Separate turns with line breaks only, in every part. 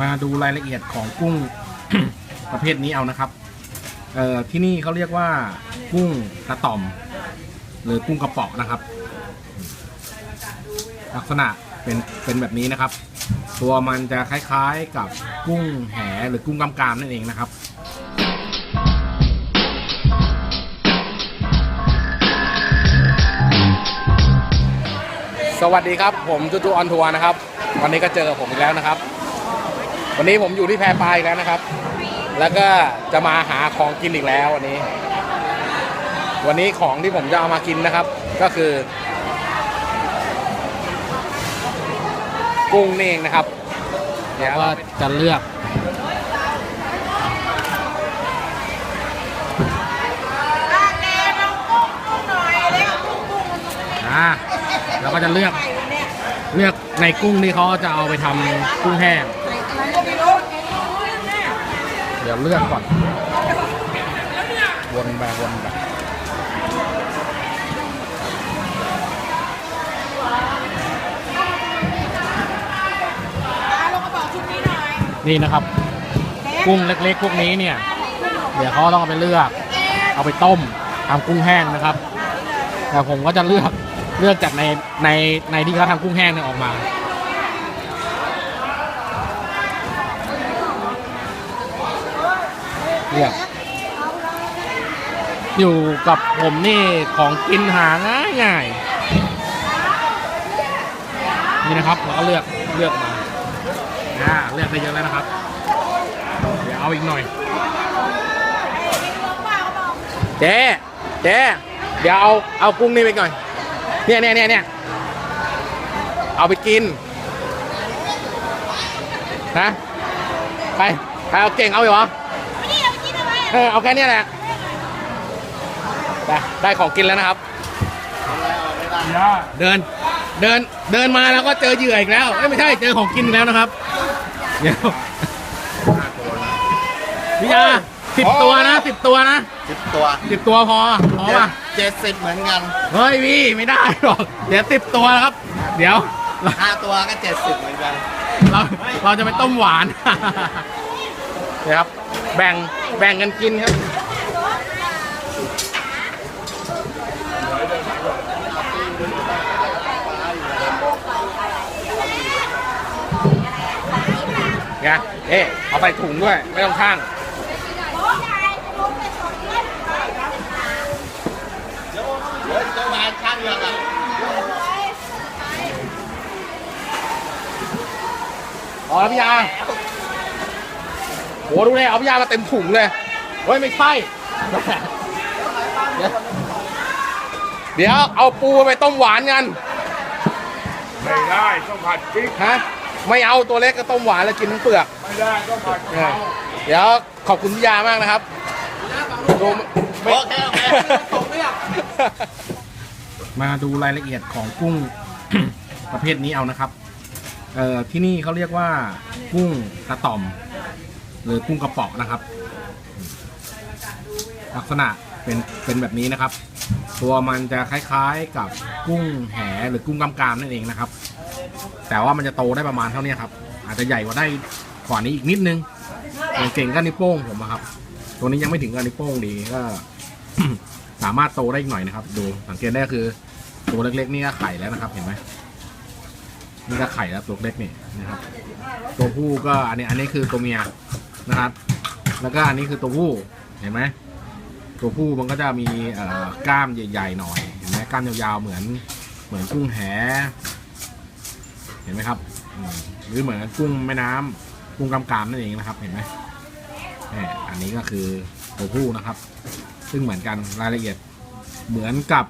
มาดูรายละเอียดของกุ้ง ประเภทนี้เอานะครับเอ่อที่นี่เขาเรียกว่า กุ้งกระต่อม หรือกุ้งกระเปาะนะครับ ลักษณะเป็นเป็นแบบนี้นะครับ ตัวมันจะคล้ายๆกับกุ้งแหหรือกุ้งกำกามนั่นเองนะครับสวัสดีครับ ผมจูจูออนทัวร์นะครับ วันนี้ก็เจอกับผมอีกแล้วนะครับ วันนี้ผมอยู่ที่แพปลาอีกแล้วนะครับ แล้วก็จะมาหาของกินอีกแล้ววันนี้ วันนี้ของที่ผมจะเอามากินนะครับ ก็คือ กุ้งนี่เองนะครับเดี๋ยวก็จะเลือก
อาแกลองกุ้งกุ้งหน่อยเล็กกุ้งกุ้ง
อ่าเราก็จะเลือก
ไข่เนี่ย
เลือกในกุ้งที่เขาจะเอาไปทำกุ้งแห้ง
อะไรก็ไม่รู้
เดี๋ยวเลือกก่อน วนไปวนไป
นี่นี่
นะครับ กุ้งเล็กๆ พวกนี้เนี่ย เดี๋ยวเขาต้องเอาไปเลือก เอาไปต้มทำกุ้งแห้งนะครับ แต่ผมก็จะเลือกเลือกจากในในในที่เขาทำกุ้งแห้งเนี่ยออกมา เลือกอยู่กับผมนี่ของกินหาง่ายง่ายนี่นะครับเราก็เลือกเลือกมาอ่าเลือกได้เยอะแล้วนะครับ เดี๋ยวเอาอีกหน่อย เจ๊เจ๊เดี๋ยวเอาเอากุ้งนี่ไปก่อนเนี่ยเนี่ยเนี่ยเนี่ยเอาไปกิน นะ ไป ใครเอาเก่งเอาอยู่เหรอ
เอาไปกินอะไร
เออเอาแค่เนี้ยแหละไปได้ของกินแล้วนะครับ เดิน เดิน เดินมาแล้วก็เจอเหยื่ออีกแล้วเอ้ยไม่ใช่ เจอของกินอีกแล้วนะครับ เดี๋ยวพี่ยาสิบตัวนะสิบตัวนะ
สิบตัว
สิบตัวพอ พอป่ะ
เจ็ดสิบเหมือนกัน
เฮ้ยพี่ไม่ได้หรอก เดี๋ยวสิบตัวนะครับ เดี๋ยวเรา
ห้าตัวก็เจ็ดสิบเหมือนกัน
เรา เราจะไปต้มหวานเดี๋ยวครับ แบ่งแบ่งกันกินครับ ไงเอ๊ะเอาใส่ถุงด้วย ไม่ต้องข้าง
อ๋
อพี่ยา โหดูเลยเอาพี่ยามาเต็มถุงเลยเฮ้ยไม่ใช่เดี๋ยวเดี๋ยวเอาปูไปต้มหวานกัน
ไม่ได้ต้องผัดพริก
ฮะไม่เอาตัวเล็กก็ต้มหวานแล้วกินทั้งเปลือก
ไม่ได้ต้องผัดกะเพรา
เดี๋ยวขอบคุณพี่ยามากนะครับดูไม่
โอเคโอเคผมเลือก
มาดูรายละเอียดของกุ้งประเภทนี้เอานะครับ เอ่อที่นี่เขาเรียกว่ากุ้งกระต่อม หรือกุ้งกระเปาะนะครับ ลักษณะเป็นเป็นแบบนี้นะครับ ตัวมันจะคล้ายๆกับกุ้งแหหรือกุ้งกำกามนั่นเองนะครับ แต่ว่ามันจะโตได้ประมาณเท่านี้ครับ อาจจะใหญ่กว่าได้กว่านี้อีกนิดนึงอย่างเก่งก็นิ้วโป้งผมอะครับ ตัวนี้ยังไม่ถึงกับนิ้วโป้งดีก็สามารถโตได้อีกหน่อยนะครับ ดูสังเกตได้คือ ตัวเล็กๆนี่ก็ไข่แล้วนะครับเห็นไหมนี่ก็ไข่แล้วตัวเล็กนี่นะครับ ตัวผู้ก็อันนี้อันนี้คือตัวเมีย นะครับ แล้วก็อันนี้คือตัวผู้เห็นไหมตัวผู้มันก็จะมีกล้ามใหญ่ ๆ หน่อยเห็นไหมกล้ามยาวๆเหมือนเหมือนกุ้งแหเห็นไหมครับหรือเหมือนกุ้งแม่น้ำกุ้งกำกามนั่นเองนะครับ เห็นไหมนี่อันนี้ก็คือตัวผู้นะครับ ซึ่งเหมือนกันรายละเอียดเหมือนกับ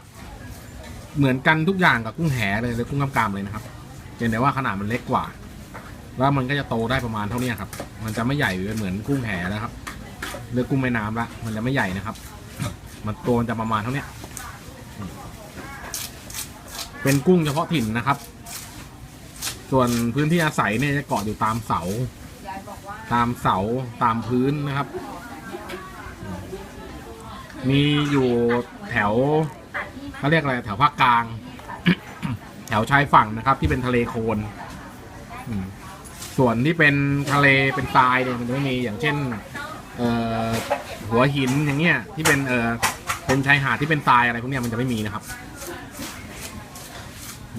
เหมือนกันทุกอย่างกับกุ้งแหเลยเลยกุ้งกำกามเลยนะครับเพียงแต่ว่าขนาดมันเล็กกว่า แล้วมันก็จะโตได้ประมาณเท่านี้ครับ มันจะไม่ใหญ่เหมือนกุ้งแหนะครับหรือกุ้งแม่น้ำละ มันจะไม่ใหญ่นะครับ มันตัวมันจะประมาณเท่านี้เป็นกุ้งเฉพาะถิ่นนะครับ ส่วนพื้นที่อาศัยเนี่ยจะเกาะอยู่ตามเสา ตามเสาตามพื้นนะครับ มีอยู่แถวเขาเรียกอะไรแถวภาคกลาง แถวชายฝั่งนะครับ ที่เป็นทะเลโคลนอืม ส่วนที่เป็นทะเลเป็นทรายเนี่ยมันจะไม่มีอย่างเช่นเอหัวหินอย่างเงี้ยที่เป็นเออเป็นชายหาดที่เป็นทรายอะไรพวกเนี้ยมันจะไม่มีนะครับ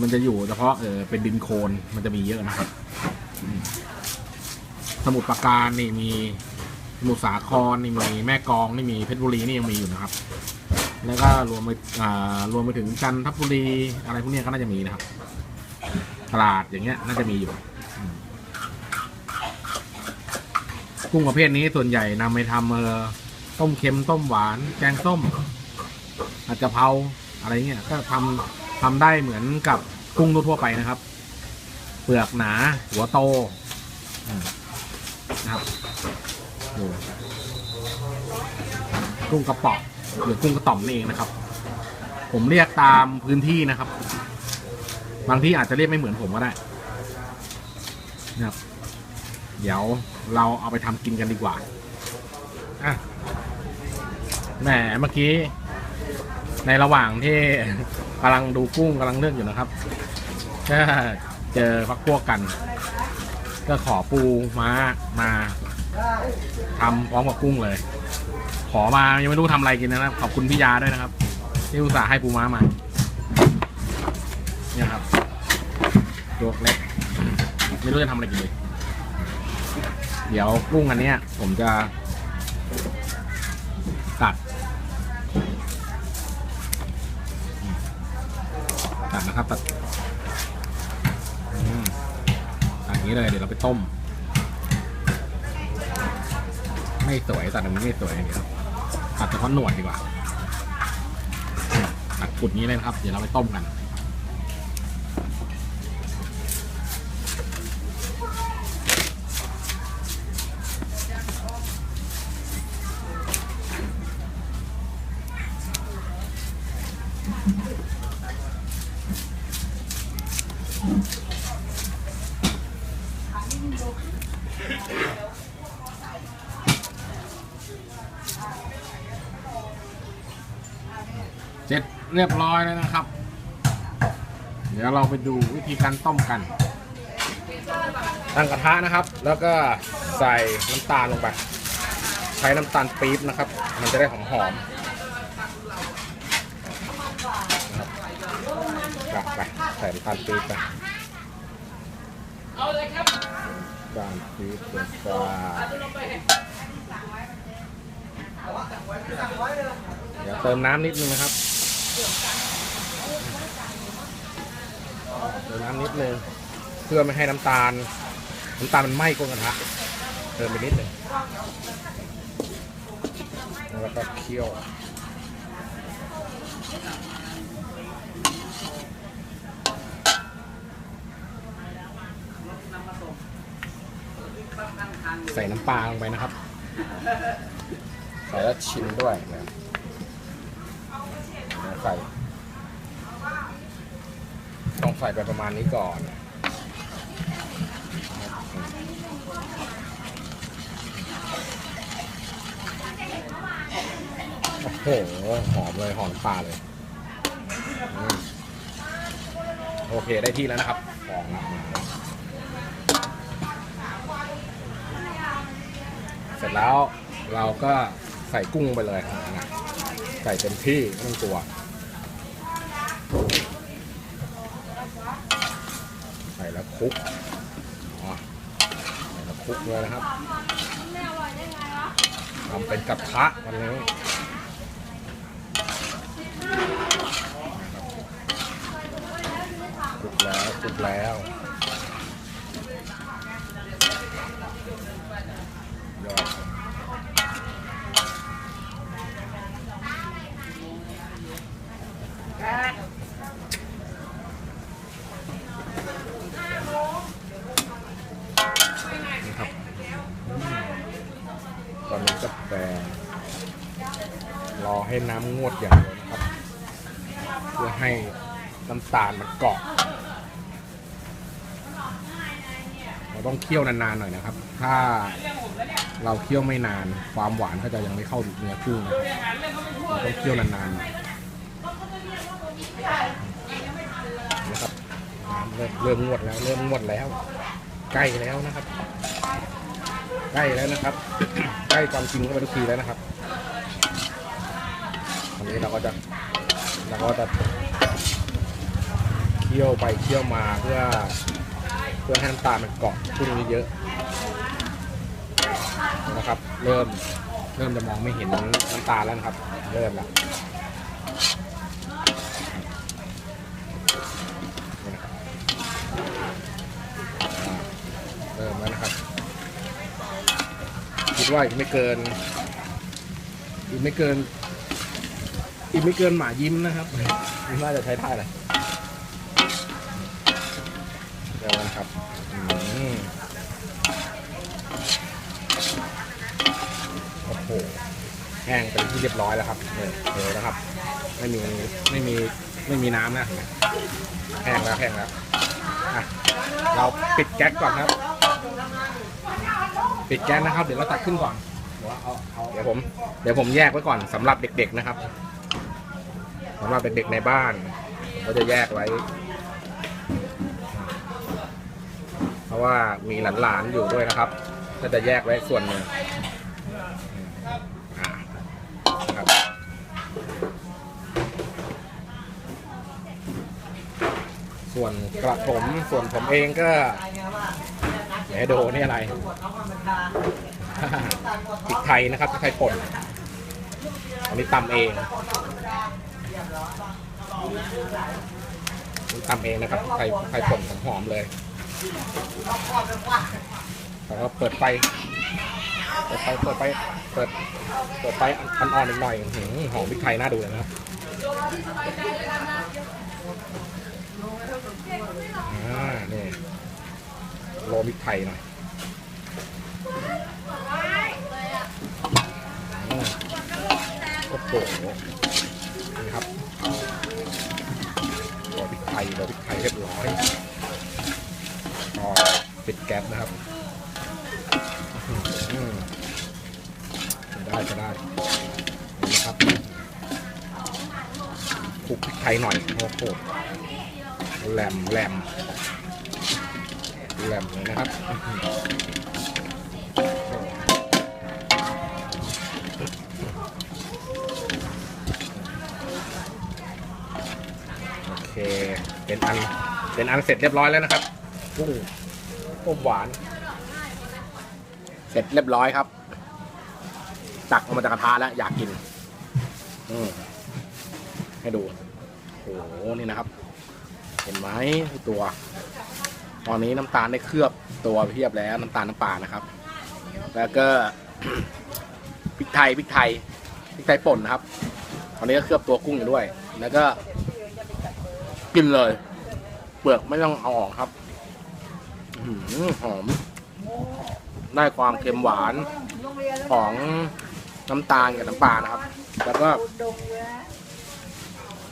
มันจะอยู่เฉพาะเออเป็นดินโคลนมันจะมีเยอะนะครับ สมุทรปราการนี่มีสมุทรสาครนี่มีแม่กองนี่มีเพชรบุรีนี่ยังมีอยู่นะครับ แล้วก็รวมไปรวมไปถึงจันทบุรีอะไรพวกเนี้ยก็น่าจะมีนะครับตลาดอย่างเงี้ยน่าจะมีอยู่อืม กุ้งประเภทนี้ส่วนใหญ่นำไปทำเออต้มเค็มต้มหวาน แกงส้มอาจจะเผาอะไรเงี้ยก็ทำทำได้เหมือนกับกุ้งทั่วไปนะครับ เปลือกหนา หัวโตนะครับกุ้งกระป๋องหรือกุ้งกระต่อมนี่เองนะครับ ผมเรียกตามพื้นที่นะครับ บางที่อาจจะเรียกไม่เหมือนผมก็ได้นะครับ เดี๋ยว เราเอาไปทำกินกันดีกว่าอะแหมเมื่อกี้ ในระหว่างที่กำลังดูกุ้งกำลังเลือกอยู่นะครับก็เจอพักพวกกัน ก็ขอปูม้ามาทำพร้อมกับกุ้งเลย ขอมายังไม่รู้ทำอะไรกินนะครับ ขอบคุณพี่ยาด้วยนะครับ ที่อุตส่าห์ให้ปูม้ามา เนี่ยครับตัวเล็ก ไม่รู้จะทำอะไรกินเลย เดี๋ยวกุ้งอันเนี้ย ผมจะตัด ตัดนะครับตัดตัดนี้เลยเดี๋ยวเราไปต้ม ไม่สวยตัดแบบนี้ไม่สวยเดี๋ยวตัดเฉพาะหนวดดีกว่าตัดกุดนี้เลยนะครับ เดี๋ยวเราไปต้มกัน สร็จเรียบร้อยแล้วนะครับ เดี๋ยวเราไปดูวิธีการต้มกัน ตั้งกระทะนะครับ แล้วก็ใส่น้ำตาลลงไป ใช้น้ำตาลปี๊บนะครับ มันจะได้หอมหอมๆนะครับไปใส่น้ำตาลปี๊บไปน้ำตาลปี๊บลงไปเดี๋ยวเติมน้ำนิดนึงนะครับ เติมน้ำนิดนึงเพื่อไม่ให้น้ำตาล น้ำตาลมันไหม้ก้นกระทะเติมไปนิดนึงแล้วก็เคี่ยวใส่น้ำปลาลงไปนะครับ ใส่แล้วชิมด้วยนะครับ ใส่ต้องใส่ไปประมาณนี้ก่อนโอ้โหหอมเลยหอมปลาเลยอืมโอเคได้ที่แล้วนะครับของละเสร็จแล้วเราก็ใส่กุ้งไปเลยนะใส่เต็มที่ไม่ต้องกลัว ใส่ แล้วคลุกใส่แล้วคลุกเลยนะครับทำเป็นกระทะวันนี้คลุกแล้วคลุกแล้วยอดนะครับอืม ตอนนี้ก็แปรรอให้น้ำงวดอย่างเดียวนะครับ เพื่อให้น้ำตาลมันเกาะเราต้องเคี่ยวนานๆหน่อยนะครับ ถ้าเราเคี่ยวไม่นานความหวานก็จะยังไม่เข้าเนื้อกุ้งนะครับเราต้องเคี่ยวนานๆหน่อยนะครับเริ่มเริ่มงวดแล้ว เริ่มงวดแล้ว ใกล้แล้วนะครับ ใกล้แล้วนะครับ ใกล้ความจริงเข้าไปทุกทีแล้วนะครับวันนี้เราก็จะเราก็จะเคี่ยวไปเคี่ยวมาเพื่อ เพื่อให้น้ำตาลมันเกาะขึ้นเยอะๆนะครับ เริ่มเริ่มจะมองไม่เห็นน้ำตาลแล้วนะครับ เริ่มแล้วนี่นะครับอ่าเริ่มแล้วนะครับ คิด ว่าอีกไม่เกิน อีกไม่เกิน อีกไม่เกินหมายิ้มนะครับไม่ว่าจะใช้ท่าอะไรเดี๋ยวนะครับอืมโอ้โหแห้งเป็นที่เรียบร้อยแล้วครับเนี่ยเดี๋ยวนะครับ ไม่มีไม่มีไม่มีน้ำนะเห็นไหมแห้งแล้วแห้งแล้วอะเราปิดแก๊สก่อนครับ ปิดแก๊สนะครับ เดี๋ยวเราตักขึ้นก่อนเดี๋ยวเอาเอาเดี๋ยวผมเดี๋ยวผมแยกไว้ก่อนสำหรับเด็กๆนะครับสำหรับเด็กๆในบ้านผมก็จะแยกไว้ เพราะว่ามีหลานๆอยู่ด้วยนะครับ ก็จะแยกไว้ส่วนหนึ่งครับส่วนกระผมส่วนผมเองก็เดี๋ยวให้ดูนี่อะไร พริกไทยนะครับพริกไทยป่นอันนี้ตำเองนี่ตำเองนะครับไทยพริกไทยป่นหอมเลยแล้วก็เปิดไฟ เปิดไฟ เปิดไฟ เปิด เปิดไฟอ่อนๆหน่อยหอหอมพริกไทยน่าดูเลยนะครับอ่านี่โรยพริกไทยหน่อย โอ้โหนี่ครับรยพริกไทยรยพริกไทยเรียบร้อยก็ปิดแก๊สนะครับจะได้จะได้นี่นะครับคลุกพริกไทยหน่อยโอ้โหแหลมแหลมแหลมเลยนะครับ เคเป็นอันเป็นอันเสร็จเรียบร้อยแล้วนะครับกุ้งต้มหวาน เสร็จเรียบร้อยครับ ตักออกมาจากกระทะแล้วอยากกินอืมให้ดูโอ้โหนี่นะครับ เห็นไหมตัว ตอนนี้น้ำตาลได้เคลือบตัวเพียบแล้วน้ำตาลน้ำปลานะครับ แล้วก็พริกไทยพริกไทยพริกไทยป่นนะครับ ตอนนี้ก็เคลือบตัวกุ้งอยู่ด้วย แล้วก็ กินเลย เปลือกไม่ต้องเอาออกครับอื้อหือหอม ได้ความเค็มหวานของน้ำตาลกับน้ำปลานะครับ แล้วก็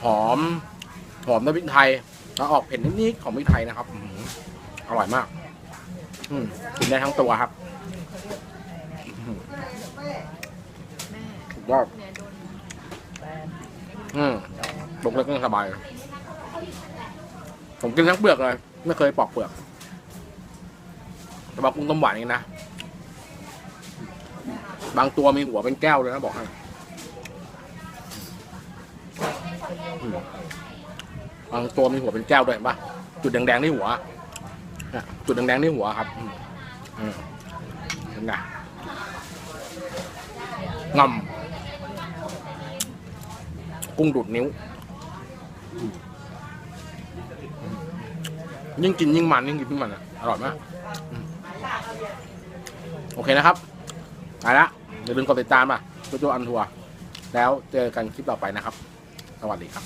หอม หอมน้ำพริกไทย แล้วออกเผ็ดนิดๆของพริกไทยนะครับอื้อหืออร่อยมากอืมกินได้ทั้งตัวครับอื้อหือสุดยอดอืมตกเล็กก็สบาย ผมกินทั้งเปลือกเลย ไม่เคยปอกเปลือกแต่ว่ากุ้งต้มหวานนี่นะ บางตัวมีหัวเป็นแก้วเลยนะบอกให้บางตัวมีหัวเป็นแก้วด้วยเห็นปะจุดแดงๆที่หัวจุดแดงๆที่หัวครับอืมอืมเห็นไงงำกุ้งดูดนิ้ว ยิ่งกินยิ่งมันยิ่งกินยิ่งมันอะอร่อยมากโอเคนะครับไปละอย่าลืมกดติดตามอะโจโจอันทัวร์แล้วเจอกันคลิปต่อไปนะครับ สวัสดีครับ